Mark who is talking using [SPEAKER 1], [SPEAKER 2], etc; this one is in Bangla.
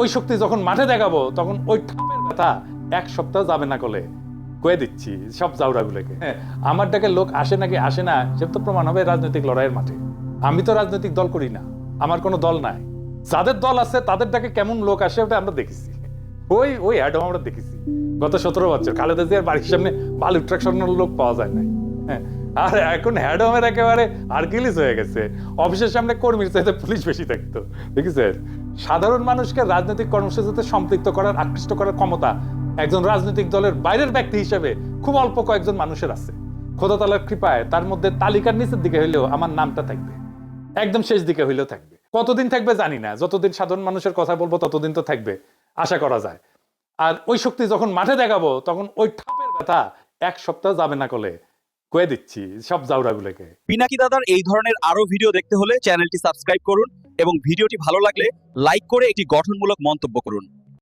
[SPEAKER 1] ওই শক্তি যখন মাঠে দেখাবো তখন ওই ব্যথা এক সপ্তাহ যাবে না কলে। কয়ে দিচ্ছি সব জাউরাগুলোকে। হ্যাঁ, আমার ডাকে লোক আসে নাকি আসে না সে তো প্রমাণ হবে রাজনৈতিক লড়াইয়ের মাঠে। আমি তো রাজনৈতিক দল করি না আমার কোনো দল নাই। যাদের দল আছে তাদের ডাকে কেমন লোক আসে ওটা আমরা দেখেছি। ওই ওই অ্যাডম আমরা দেখেছি। গত সতেরো বছর খালেদা জিয়ার বাড়ির সামনে বালু ট্রাকশনের লোক পাওয়া যায় নাই। হ্যাঁ আর এখন হ্যাডমের একেবারে আর্কিলিস হয়ে গেছে। অফিসের সামনে কর্মীর চাইতে পুলিশ বেশি থাকতো দেখেছেন? সাধারণ মানুষকে রাজনৈতিক কর্মসূচিতে সম্পৃক্ত করার, আকৃষ্ট করার ক্ষমতা একজন রাজনৈতিক দলের বাইরের ব্যক্তি হিসেবে খুব অল্প কয়েকজন মানুষের আছে। খোদা তালার কৃপায় তার মধ্যে তালিকার নিচের দিকে হইলেও আমার নামটা থাকবে। একদম শেষ দিকে হইলেও থাকবে। কতদিন থাকবে জানি না। যতদিন সাধারণ মানুষের কথা বলব, ততদিন তো থাকবে। আশা করা যায়। আর ওই শক্তি যখন মাঠে দেখাবো, তখন ওই ঠাপের ব্যথা এক সপ্তাহ যাবে না কলে। কয়ে দিচ্ছি সব জাউরাগুলোকে।
[SPEAKER 2] পিনাকি দাদার এই ধরনের আরও ভিডিও দেখতে হলে চ্যানেলটি সাবস্ক্রাইব করুন। এবং ভিডিওটি ভালো লাগলে লাইক করে একটি গঠনমূলক মন্তব্য করুন।